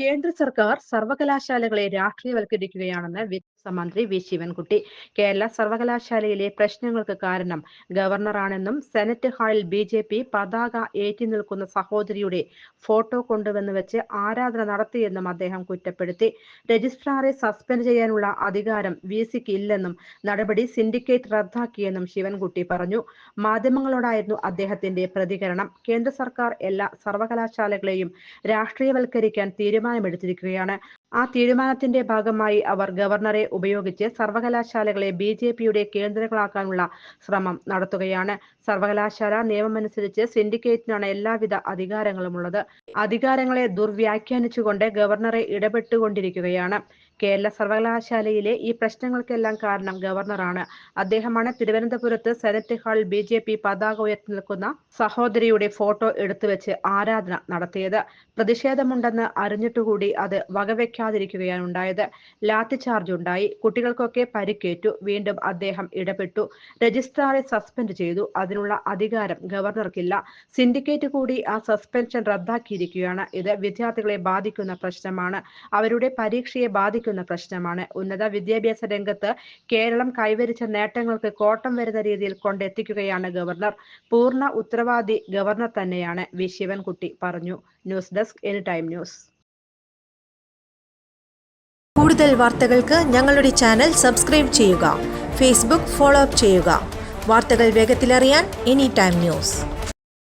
കേന്ദ്ര സർക്കാർ സർവകലാശാലകളെ രാഷ്ട്രീയവൽക്കരിക്കുകയാണെന്ന് വിദ്യാഭ്യാസ മന്ത്രി വി. ശിവൻകുട്ടി. കേരള സർവകലാശാലയിലെ പ്രശ്നങ്ങൾക്ക് കാരണം ഗവർണറാണെന്നും സെനറ്റ് ഹാളിൽ ബി ജെ പി പതാക ഏറ്റി നിൽക്കുന്ന സഹോദരിയുടെ ഫോട്ടോ കൊണ്ടുവന്ന് വെച്ച് ആരാധന നടത്തിയെന്നും അദ്ദേഹം കുറ്റപ്പെടുത്തി. രജിസ്ട്രാറെ സസ്പെൻഡ് ചെയ്യാനുള്ള അധികാരം വി സിക്ക് ഇല്ലെന്നും നടപടി സിൻഡിക്കേറ്റ് റദ്ദാക്കിയെന്നും ശിവൻകുട്ടി പറഞ്ഞു. മാധ്യമങ്ങളോടായിരുന്നു അദ്ദേഹത്തിന്റെ പ്രതികരണം. കേന്ദ്ര സർക്കാർ എല്ലാ സർവകലാശാലകളെയും രാഷ്ട്രീയവൽക്കരിക്കാൻ തീരുമാനമെടുത്തിരിക്കുകയാണ്. ആ തീരുമാനത്തിന്റെ ഭാഗമായി അവർ ഗവർണറെ ഉപയോഗിച്ച് സർവകലാശാലകളെ ബി ജെ പിയുടെ കേന്ദ്രങ്ങളാക്കാനുള്ള ശ്രമം നടത്തുകയാണ്. സർവകലാശാല നിയമമനുസരിച്ച് സിൻഡിക്കേറ്റിനാണ് എല്ലാവിധ അധികാരങ്ങളുമുള്ളത്. അധികാരങ്ങളെ ദുർവ്യാഖ്യാനിച്ചുകൊണ്ട് ഗവർണറെ ഇടപെട്ടുകൊണ്ടിരിക്കുകയാണ്. കേരള സർവകലാശാലയിലെ ഈ പ്രശ്നങ്ങൾക്കെല്ലാം കാരണം ഗവർണറാണ്. അദ്ദേഹമാണ് തിരുവനന്തപുരത്ത് സെനറ്റ് ഹാളിൽ ബി ജെ പി പതാക ഉയർത്തി നിൽക്കുന്ന സഹോദരിയുടെ ഫോട്ടോ എടുത്തുവെച്ച് ആരാധന നടത്തിയത്. പ്രതിഷേധമുണ്ടെന്ന് അറിഞ്ഞിട്ടുകൂടി അത് വകവെക്കാതിരിക്കുകയാണ് ഉണ്ടായത്. ലാത്തി ചാർജ് ഉണ്ടായി. കുട്ടികൾക്കൊക്കെ പരിക്കേറ്റു. വീണ്ടും അദ്ദേഹം ഇടപെട്ടു. രജിസ്ട്രാറെ സസ്പെൻഡ് ചെയ്തു. അതിനുള്ള അധികാരം ഗവർണർക്കില്ല. സിൻഡിക്കേറ്റ് കൂടി ആ സസ്പെൻഷൻ റദ്ദാക്കിയിരിക്കുകയാണ് ഇത് വിദ്യാർത്ഥികളെ ബാധിക്കുന്ന പ്രശ്നമാണ്. അവരുടെ പരീക്ഷയെ ബാധിക്കുന്ന പ്രശ്നമാണ്. ഉന്നത വിദ്യാഭ്യാസ രംഗത്ത് കേരളം കൈവരിച്ച നേട്ടങ്ങൾക്ക് കോട്ടം വരുന്ന രീതിയിൽ കൊണ്ടെത്തിക്കുകയാണ് ഗവർണർ. പൂർണ ഉത്തരവാദി ഗവർണർ തന്നെയാണ് വി. ശിവൻകുട്ടി പറഞ്ഞു. News desk any time news. കൂടുതൽ വാർത്തകൾക്ക് ഞങ്ങളുടെ ചാനൽ സബ്സ്ക്രൈബ് ചെയ്യുക. ഫേസ്ബുക്ക് ഫോളോ അപ്പ് ചെയ്യുക. വാർത്തകൾ വേഗത്തിലറിയാൻ എനി ടൈം ന്യൂസ്.